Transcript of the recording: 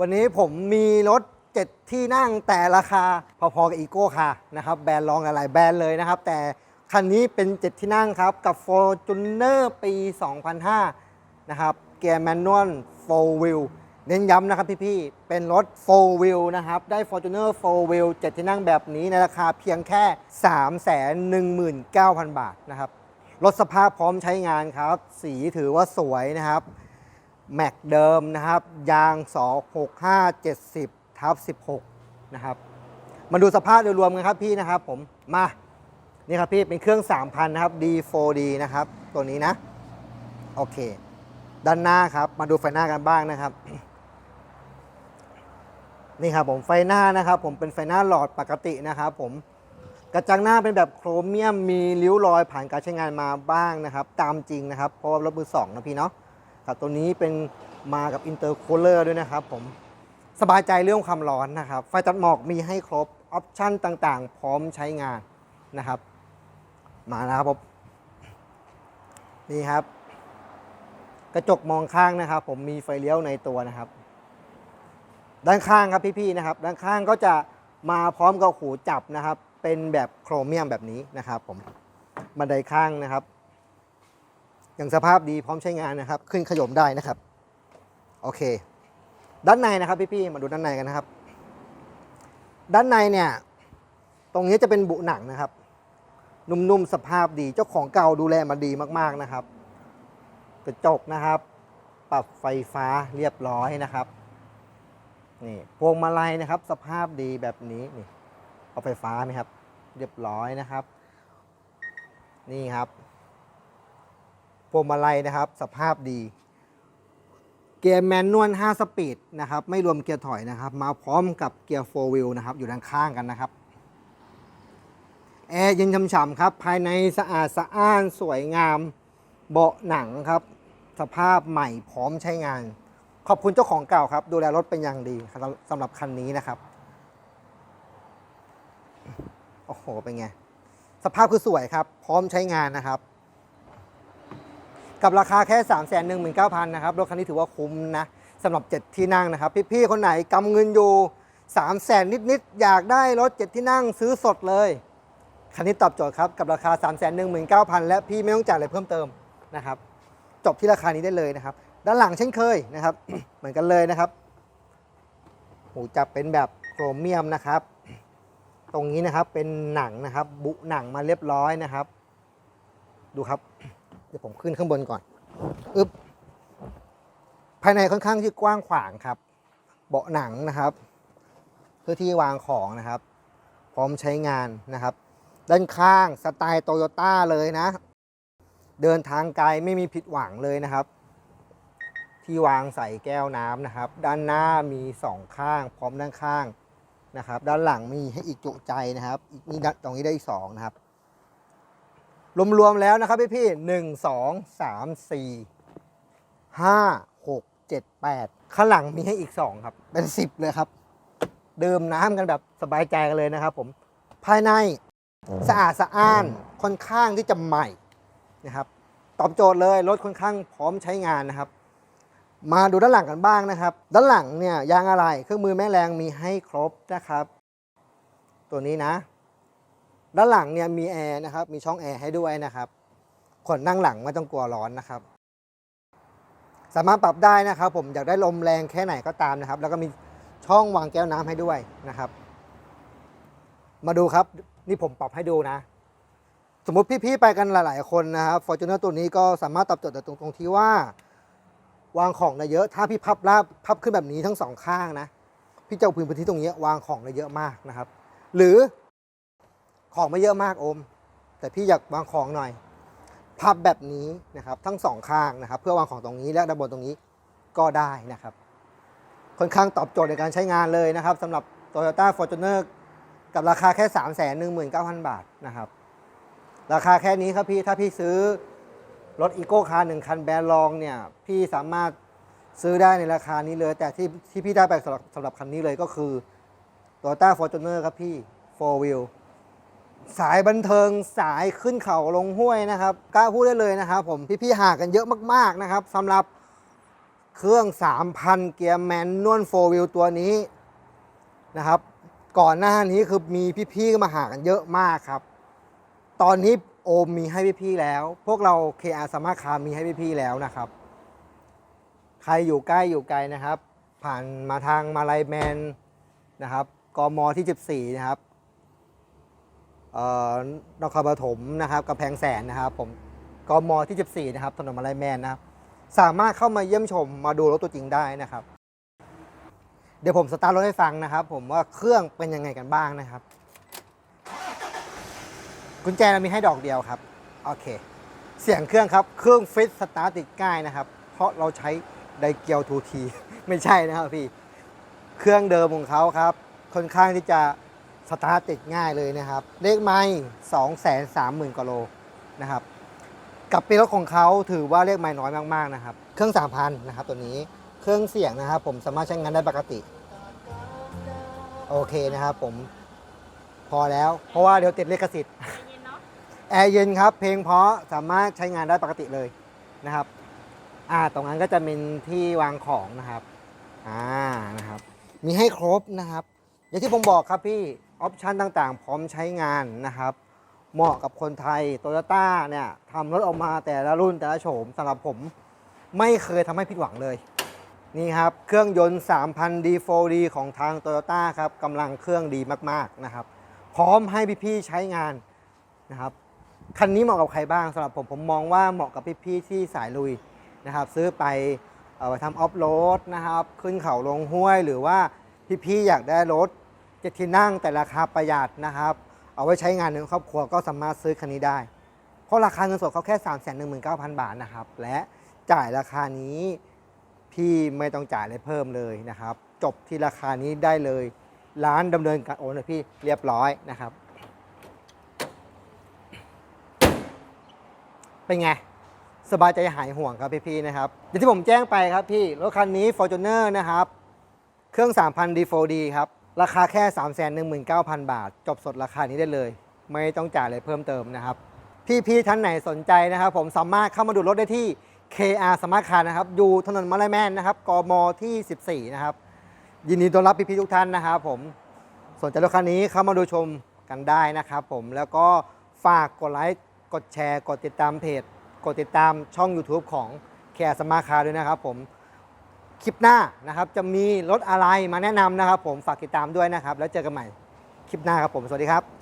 วันนี้ผมมีรถ 7 ที่นั่งแต่ราคาพอๆกับอีโก้ค่ะนะครับแบรนด์รองหลายๆแบรนด์เลยนะครับ แต่คันนี้เป็น 7 ที่นั่งครับ กับ Fortuner ปี 2005 นะครับเกียร์แมนนวล4 wheel เน้นย้ำนะครับพี่ๆ เป็นรถ 4 wheel นะครับ ได้ Fortuner 4 wheel 7 ที่นั่งแบบนี้ในราคาเพียงแค่ 319,000 บาทนะครับรถสภาพพร้อมใช้งานครับ สีถือว่าสวยนะครับ แม็กเดิมนะครับ ยาง 26570ทับ16 นะครับ มาดูสภาพโดยรวมกันครับพี่นะครับผม มา นี่ครับพี่เป็นเครื่อง 3,000 นะครับ D4D นะครับ ตัวนี้นะ โอเค ด้านหน้าครับ มาดูไฟหน้ากันบ้างนะครับ นี่ครับผมไฟหน้านะครับ ผมเป็นไฟหน้าหลอดปกตินะครับผมกระจังหน้าเป็นแบบโครเมียมมีริ้วรอยผ่านการใช้งานมาบ้างนะครับ ตามจริงนะครับ เพราะว่ารถมือสองนะพี่เนาะ ครับตัวนี้เป็นมากับอินเตอร์คูลเลอร์ด้วยนะครับผมสบายใจเรื่องความร้อนนะครับ ไฟตัดหมอกมีให้ครบออปชั่นต่างๆ พร้อมใช้งานนะครับ มาแล้วครับผมนี่ครับ กระจกมองข้างนะครับ ผมมีไฟเลี้ยวในตัวนะครับ ด้านข้างครับพี่ๆนะครับ ด้านข้างก็จะมาพร้อมกับหูจับนะครับ เป็นแบบโครเมียมแบบนี้นะครับ ผมบันไดข้างนะครับ อย่างสภาพดีพร้อมใช้งานนะครับ ขึ้นขยมได้นะครับ โอเค ด้านในนะครับพี่ๆมาดูด้านในกันนะครับ ด้านในเนี่ย ตรงนี้จะเป็นบุหนังนะครับ นุ่มๆสภาพดีเจ้าของเก่าดูแลมาดีมากๆนะครับ กระจกนะครับ ปรับไฟฟ้าเรียบร้อยนะครับนี่พวงมาลัยนะครับ สภาพดีแบบนี้นี่เอาไฟฟ้าไหมครับ เรียบร้อยนะครับ นี่ครับ พวงมาลัยนะครับ สภาพดี เกียร์แมนนวล 5 สปีดนะครับ ไม่รวมเกียร์ถอยนะครับ มาพร้อมกับเกียร์4 wheel นะครับ อยู่ด้านข้างกันนะครับ แอร์เย็นฉ่ำๆครับ ภายในสะอาดสะอ้านสวยงาม เบาะหนังครับ สภาพใหม่พร้อมใช้งาน ขอบคุณเจ้าของเก่าครับ ดูแลรถเป็นอย่างดีสำหรับคันนี้นะครับ โอ้โห เป็นไง สภาพคือสวยครับ พร้อมใช้งานนะครับ กับราคาแค่ 3 1 9 0 0 0นะครับรถคันนี้ถือว่าคุ้มนะสำหรับ 7 ที่นั่งนะครับ พี่ๆคนไหนกำเงินอยู่3 0 0 0 0นิดๆอยากได้รถ 7 ที่นั่งซื้อสดเลยคันนี้ตอบโจทย์ครับกับราคา 3 1 9 0 0 0 และพี่ไม่ต้องจ่ายอะไรเพิ่มเติมนะครับ จบที่ราคานี้ได้เลยนะครับ ด้านหลังเช่นเคยนะครับ เหมือนกันเลยนะครับหูจับเป็นแบบโครเมียมนะครับ ตรงนี้นะครับเป็นหนังนะครับ บุหนังมาเรียบร้อยนะครับ ดูครับ ดี๋ยวผมขึ้นข้างบนก่อนอึ๊บภายในค่อนข้างที่กว้างขวางครับ เบาะหนังนะครับ เพื่อที่วางของนะครับ พร้อมใช้งานนะครับ ด้านข้างสไตล์โตโยต้าเลยนะ เดินทางไกลไม่มีผิดหวังเลยนะครับ ที่วางใส่แก้วน้ำนะครับ ด้านหน้ามีสองข้าง พร้อมด้านข้างนะครับ ด้านหลังมีให้อีกจุใจนะครับ อีกนี่ด้านตรงนี้ได้อีกสองนะครับ รวมๆแล้วนะครับพี่พี่ๆหนึ่งสองสามสี่ห้าหกเจ็ดแปดข้างหลังมีให้อีกสองครับ เป็นสิบเลยครับ ดื่มน้ำกันแบบสบายใจกันเลยนะครับผม ภายในสะอาดสะอ้านค่อนข้างที่จะใหม่นะครับ ตอบโจทย์เลยรถค่อนข้างพร้อมใช้งานนะครับ มาดูด้านหลังกันบ้างนะครับ ด้านหลังเนี่ยยางอะไรเครื่องมือแม่แรงมีให้ครบนะครับ ตัวนี้นะ ด้านหลังเนี่ยมีแอร์นะครับ มีช่องแอร์ให้ด้วยนะครับคนนั่งหลังไม่ต้องกลัวร้อนนะครับ สามารถปรับได้นะครับ ผมอยากได้ลมแรงแค่ไหนก็ตามนะครับ แล้วก็มีช่องวางแก้วน้ำให้ด้วยนะครับ มาดูครับ นี่ผมปรับให้ดูนะ สมมติพี่ๆไปกันหลาย ๆ คนนะครับฟอร์จูเนอร์ตัวนี้ก็สามารถตอบโจทย์ตรงตรงที่ว่า วางของได้เยอะ ถ้าพี่พับลาบพับขึ้นแบบนี้ทั้งสองข้างนะ พี่จะเอาพื้นที่ตรงนี้วางของได้เยอะมากนะครับ หรือ ของไม่เยอะมากโอม แต่พี่อยากวางของหน่อย พับแบบนี้นะครับ ทั้งสองข้างนะครับ เพื่อวางของตรงนี้และด้านบนตรงนี้ก็ได้นะครับ ค่อนข้างตอบโจทย์ในการใช้งานเลยนะครับสำหรับ Toyota Fortuner กับราคาแค่ 3 1 9 0 0 0 บาทนะครับ ราคาแค่นี้ครับพี่ถ้าพี่ซื้อรถอีโก้คาร์หนึ่งคันแบรนด์รองเนี่ย พี่สามารถซื้อได้ในราคานี้เลย แต่ที่ที่พี่ได้ไปสำหรับสำหรับคันนี้เลยก็คือ Toyota Fortuner ครับพี่ 4 wheel สายบันเทิงสายขึ้นเขาลงห้วยนะครับกล้าพูดได้เลยนะครับ ผมพี่ๆหากันเยอะมากๆนะครับสำหรับเครื่อง 3,000 เกียร์แมนนวลโฟวิลตัวนี้นะครับ ก่อนหน้านี้คือมีพี่ๆมาหากันเยอะมากครับ ตอนนี้โอมมีให้พี่ๆแล้ว พวกเรา KR สมาคามีให้พี่ๆแล้วนะครับ ใครอยู่ใกล้อยู่ไกลนะครับ ผ่านมาทางมาลายแมนนะครับกมที่ 14 นะครับ นครปฐมนะครับกำแพงแสนนะครับ ผมกมที่ 14 นะครับถนนมาลายแมนนะครับ สามารถเข้ามาเยี่ยมชมมาดูรถตัวจริงได้นะครับ เดี๋ยวผมสตาร์ทรถให้ฟังนะครับ ผมว่าเครื่องเป็นยังไงกันบ้างนะครับ กุญแจเรามีให้ดอกเดียวครับโอเค เสียงเครื่องครับเครื่องฟิตสตาร์ทติดง่ายนะครับ เพราะเราใช้ไดเกียวทูทีไม่ใช่นะครับพี่ เครื่องเดิมของเขาครับค่อนข้างที่จะ สตาร์ทติดง่ายเลยนะครับ เลขไม่สองแสนสามหมื่นกว่าโลนะครับ กับเป็นรถของเขาถือว่าเลขไม่น้อยมากๆนะครับ เครื่องสามพันนะครับตัวนี้ เครื่องเสียงนะครับ ผมสามารถใช้งานได้ปกติ โอเคนะครับผม พอแล้ว เพราะว่าเดี๋ยวติดลิขสิทธิ์เย็นเนาะแอร์เย็นครับ เพลงเพราะสามารถใช้งานได้ปกติเลยนะครับอ่าตรงนั้นก็จะเป็นที่วางของนะครับ อ่า นะครับ มีให้ครบนะครับ อย่างที่ผมบอกครับพี่ ออปชันต่างๆ พร้อมใช้งานนะครับ เหมาะกับคนไทยโตโยต้าเนี่ยทำรถออกมาแต่ละรุ่นแต่ละโฉมสำหรับผม ไม่เคยทำให้ผิดหวังเลย นี่ครับ เครื่องยนต์ 3,000 D4D ของทางโตโยต้าครับกำลังเครื่องดีมากๆนะครับ พร้อมให้พี่ๆใช้งานนะครับคันนี้เหมาะกับใครบ้างสำหรับผมผมมองว่าเหมาะกับพี่ๆที่สายลุยนะครับ ซื้อไปเอาไปทำออฟโรดนะครับ ขึ้นเขาลงห้วยหรือว่าพี่ๆอยากได้รถ จ็ดที่นั่งแต่ราคาประหยัดนะครับ เอาไว้ใช้งานในครอบครัวก็สามารถซื้อคันนี้ได้ เพราะราคาเงินสดเขาแค่3 1 9 0 0 0 บาทนะครับ และจ่ายราคานี้พี่ไม่ต้องจ่ายอะไรเพิ่มเลยนะครับ จบที่ราคานี้ได้เลย ร้านดำเนินการโอนให้พี่เรียบร้อยนะครับ เป็นไง สบายใจหายห่วงครับพี่ๆนะครับอย่างที่ผมแจ้งไปครับพี่รถคันนี้ Fortuner นะครับ เครื่อง 3,000 D4D ครับ ราคาแค่ 319,000 บาท จบสดราคานี้ได้เลย ไม่ต้องจ่ายอะไรเพิ่มเติมนะครับ พี่ๆท่านไหนสนใจนะครับ ผมสามารถเข้ามาดูรถได้ที่ KR Smart Car นะครับ อยู่ถนนมาลายแมนนะครับกมที่ 14 นะครับ ยินดีต้อนรับพี่ๆทุกท่านนะครับผมสนใจรถคันนี้เข้ามาดูชมกันได้นะครับผมแล้วก็ฝากกดไลค์กดแชร์ กดติดตามเพจ กดติดตามช่อง YouTube ของแคร์สมาคาด้วยนะครับผม คลิปหน้านะครับ จะมีรถอะไรมาแนะนำนะครับ ผมฝากติดตามด้วยนะครับ แล้วเจอกันใหม่คลิปหน้าครับผม สวัสดีครับ